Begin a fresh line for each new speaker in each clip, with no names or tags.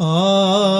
ಆ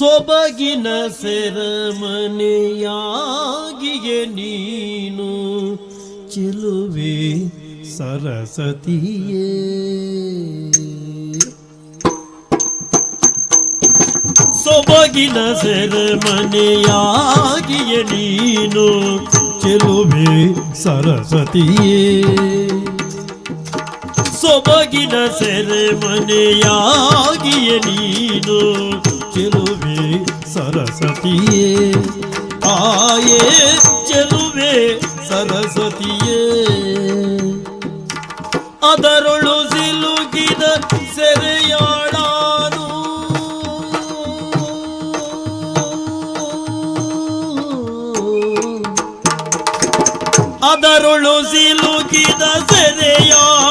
ಸೊಬಗಿನ ಸೆರಮನೆಯಾಗಿಯೇ ನೀನು ಚೆಲುವೆ ಸರಸತಿಯೇ. ಸೊಬಗಿನ ಸೆರಮನೆಯಾಗಿಯೇ ನೀನು ಚೆಲುವೆ ಸರಸ್ವತಿಯೇ ಸೊಬಗಿನ ಸೆರೆಮನೆಯಾಗಿಯೇ ನೀನು ಚೆಲುವೆ ಸರಸ್ವತಿಯೇ. ಆಯೇ ಚೆಲುವೆ ಸರಸ್ವತಿಯೇ. ಅದರೊಳು ಸಿಲುಕಿದ ಸೆರೆಯಾಡಾನು ಅದರೊಳು ಸಿಲುಕಿದ ಸೆರೆಯಾಳಾನು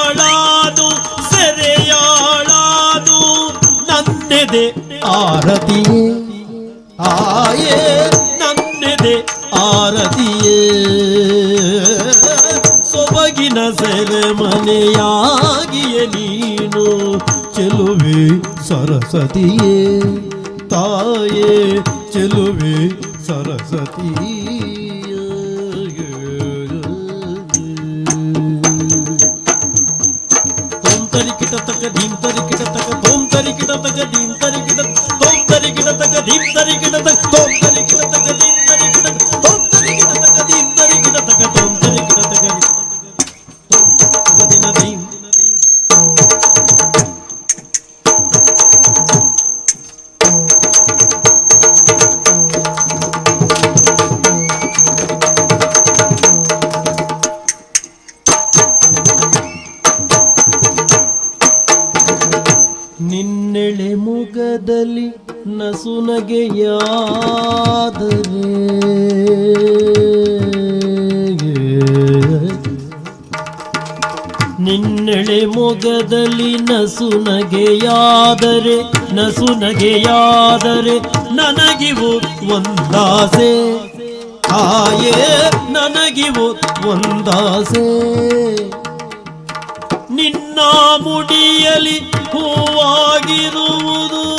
ನನ್ನೆದೆ ಆರತಿಯೇ. ಆಯೇ ನನ್ನೆದೆ ಆರತಿಯೇ. ಸೊಬಗಿನ ಸೆರೆಮನೆಯಾಗಿಯೇ ನೀನು ಚೆಲುವೆ ಸರಸ್ವತಿಯೇ. ತಾಯೇ ಚೆಲುವೆ ಸರಸ್ವತಿ ಕಿಟ ತಕ ಧೀಂ ತರಿ ಕಿಟ ತಕ ತೋಂ ತರಿ ಕಿಟ ತಕ ತೋಂ ತಕ ದಿನ ನಿನ್ನೆಳೆ ಮುಗದಲ್ಲಿ ನಸುನಗೆಯಾದರೆ ನಿನ್ನೆಳೆ ಮೊಗದಲ್ಲಿ ನಸುನಗೆಯಾದರೆ ನಸುನಗೆಯಾದರೆ ನನಗಿವು ಒಂದಾಸೆ. ಆಯೇ ನನಗಿವು ಒಂದಾಸೆ. ನಿನ್ನ ಮುಡಿಯಲಿ ಹೂವಾಗಿರುವುದು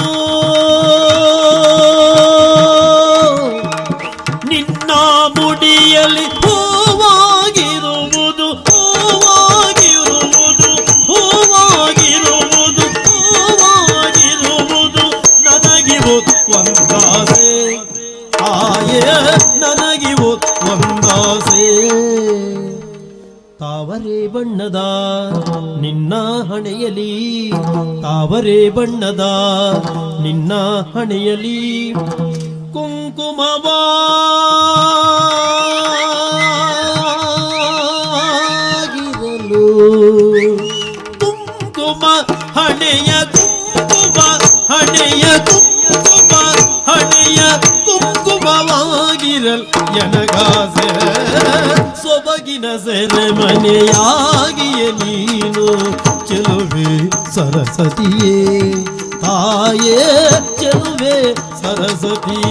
ಬಣ್ಣದ, ನಿನ್ನ ಹಣೆಯಲಿ ತಾವರೆ ಬಣ್ಣದ, ನಿನ್ನ ಹಣೆಯಲಿ ಕುಂಕುಮವಾಗಿರಲು ಕುಂಕುಮ ಹಣೆಯ ಕುಂಕುಮ ಹಣೆಯ ಕುಂಕುಮ, ಹಣೆಯ ಕುಂಕುಮವಾಗಿರಲ್ ಎನಗಾಸೆ. ಸೊಬಗಿನ ಸೆರೆಮನೆಯಾಗಿಯೇ ನೀನು ಚೆಲುವೆ ಸರಸ್ವತಿಯೇ ತಾಯೇ ಚೆಲುವೆ ಸರಸ್ವತಿ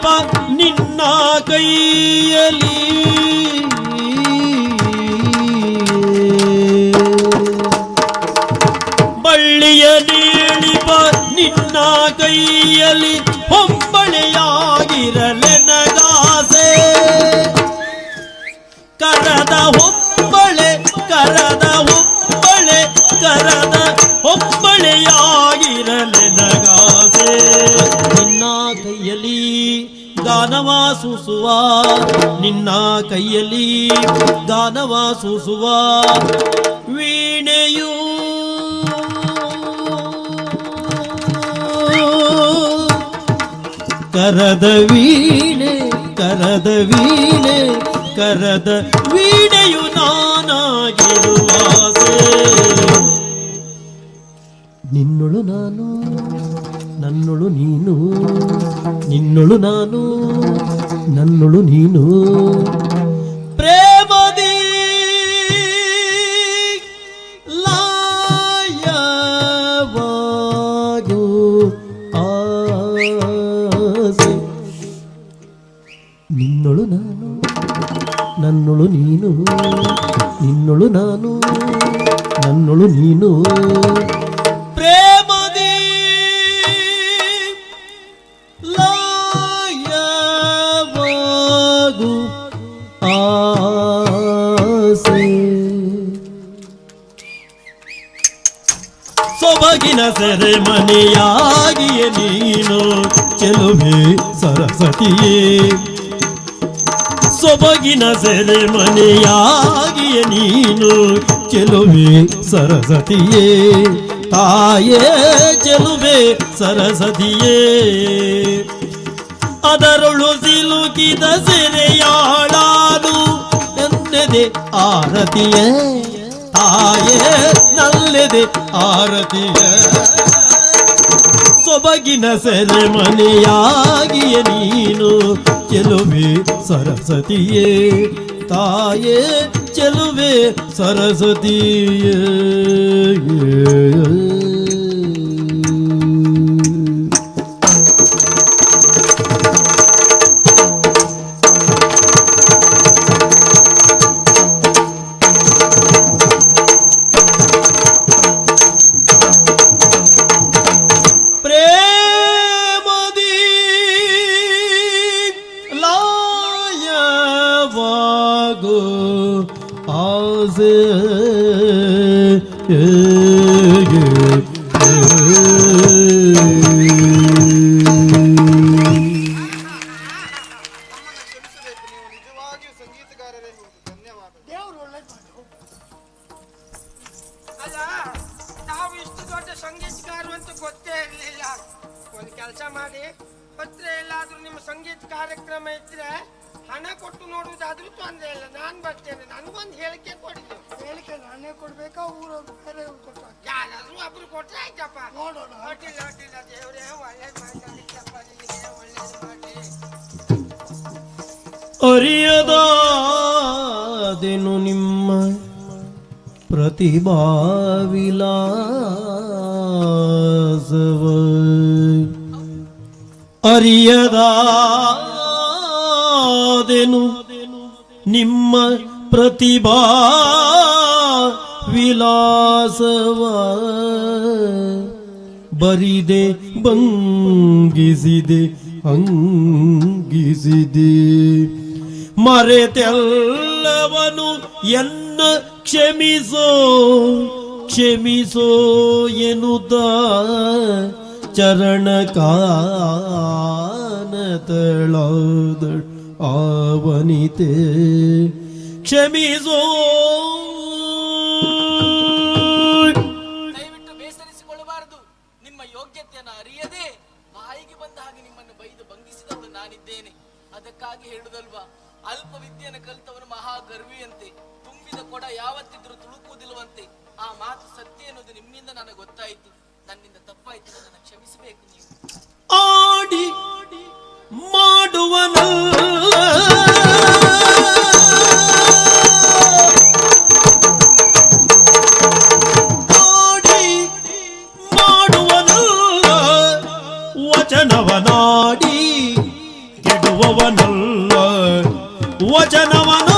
ನೀಳಿಪ ನಿನ್ನ ಕೈಯಲ್ಲಿ. ಬಳ್ಳಿಯ ನೀಳಿಪ ನಿನ್ನ ಕೈಯಲ್ಲಿ. ಸೂಸುವ ನಿನ್ನ ಕೈಯಲ್ಲಿ ದಾನವ ಸೂಸುವ ವೀಣೆಯು ಕರದ ವೀಣೆ ಕರದ ವೀಣೆ, ಕರದ ವೀಣೆಯು ನಾನಾಗಿರುವಾಸೆ. ನಿನ್ನೊಳು ನಾನು, ನನ್ನೊಳು ನೀನು, ನಿನ್ನೊಳು ನಾನು ನನ್ನೊಳು ನೀನು ಪ್ರೇಮದಿ ಲಾಯವಾಗು ಆಸೆ ನಿನ್ನೊಳು ನಾನು ನನ್ನೊಳು ನೀನು ನಿನ್ನೊಳು ನಾನು ನನ್ನೊಳು ನೀನು ಸೊಬಗಿನ ಸೆರೆಮನೆಯಾಗಿಯೇ ನೀನು ಚೆಲುವೆ ಸರಸ್ವತಿಯೇ. ಸೊಬಗಿನ ಸೆರೆಮನೆಯಾಗಿಯೇ ನೀನು ಚೆಲುವೆ ಸರಸ್ವತಿಯೇ. ತಾಯೇ ಚೆಲುವೆ ಸರಸ್ವತಿಯೇ. ಅದರೊಳು ಸಿಲುಕಿದ ಸೆರೆಯಾಳಾದು ನನ್ನೆದೆ ಆರತಿಯೇ. ತಾಯೇ ನಲ್ಲೆದೆ ಆರತಿಯ ಸೊಬಗಿನ ಸೆರೆಮನೆಯಾಗಿಯೇ ನೀನು ಚೆಲುವೆ ಸರಸ್ವತಿಯೇ. ತಾಯೇ ಚೆಲುವೆ ಸರಸ್ವತಿಯೇ.
ಸಂಗೀತ ಕಾರ್ಯಕ್ರಮ ಇದ್ರೆ ಹಣ ಕೊಟ್ಟು ನೋಡುವುದಾದ್ರೂ ತೊಂದರೆ ಇಲ್ಲ. ನಾನು ಬರ್ತೇನೆ. ನನಗೊಂದು ಹೇಳಿಕೆ ಕೊಡಿದ್ದು.
ಹೇಳಿಕೆ ನಾನೇ ಕೊಡ್ಬೇಕಾ? ಊರವ್ರು ಬೇರೆ ಕೊಟ್ಟ
ಯಾರಾದ್ರೂ ಒಬ್ರು ಕೊಟ್ರೆ ಆಯ್ತಪ್ಪ.
ನೋಡೋಣ.
ಅಡ್ಡಿಲ್ಲ ಅಡ್ಡಿಲ್ಲ ದೇವ್ರೇ ಒಳ್ಳೇದು ನಿನಗೆ ಒಳ್ಳೇದು ಮಾಡಿ
ಅರಿಯದಾದೆನು ನಿಮ್ಮ ಪ್ರತಿಭಾವಿಲಾಸವ ಅರಿಯದಾದೆನು ನಿಮ್ಮ ಪ್ರತಿಭಾ ವಿಲಾಸವ ಬರಿದೆ ಬಂಗಿಸಿದೆ ಅಂಗಿಸಿದೆ ಮರೆತೆಲ್ಲವನು ಎನ್ನ ಕ್ಷಮಿಸೋ ಕ್ಷಮಿಸೋ ಎನ್ನುತ್ತ ಚರಣ ಕಾನತಳೌದ ಆವನಿತೆ ಕ್ಷಮಿಸೋ.
ದಯವಿಟ್ಟು ಬೇಸರಿಸಿಕೊಳ್ಳಬಾರದು. ನಿಮ್ಮ ಯೋಗ್ಯತೆಯನ್ನು ಅರಿಯದೆ ಬಾಯಿಗೆ ಬಂದ ಹಾಗೆ ನಿಮ್ಮನ್ನು ಬೈದು ಭಂಗಿಸಿದವನು ನಾನಿದ್ದೇನೆ. ಅದಕ್ಕಾಗಿ ಹೇಳುದಲ್ವಾ ಅಲ್ಪ ವಿದ್ಯೆಯನ್ನು ಕಲಿತವನು ಮಹಾ ಗರ್ವಿಯಂತೆ ತುಂಬಿದ ಕೊಡ ಯಾವತ್ತಿದ್ರೂ ತುಳುಕುವುದಿಲ್ಲವಂತೆ. ಆ ಮಾತು ಸತ್ಯ ಎನ್ನುವುದು ನಿಮ್ಮಿಂದ ನನಗೆ ಗೊತ್ತಾಯಿತು. ನನ್ನಿಂದ ತಪ್ಪಾಯಿತು.
ವಚನವನ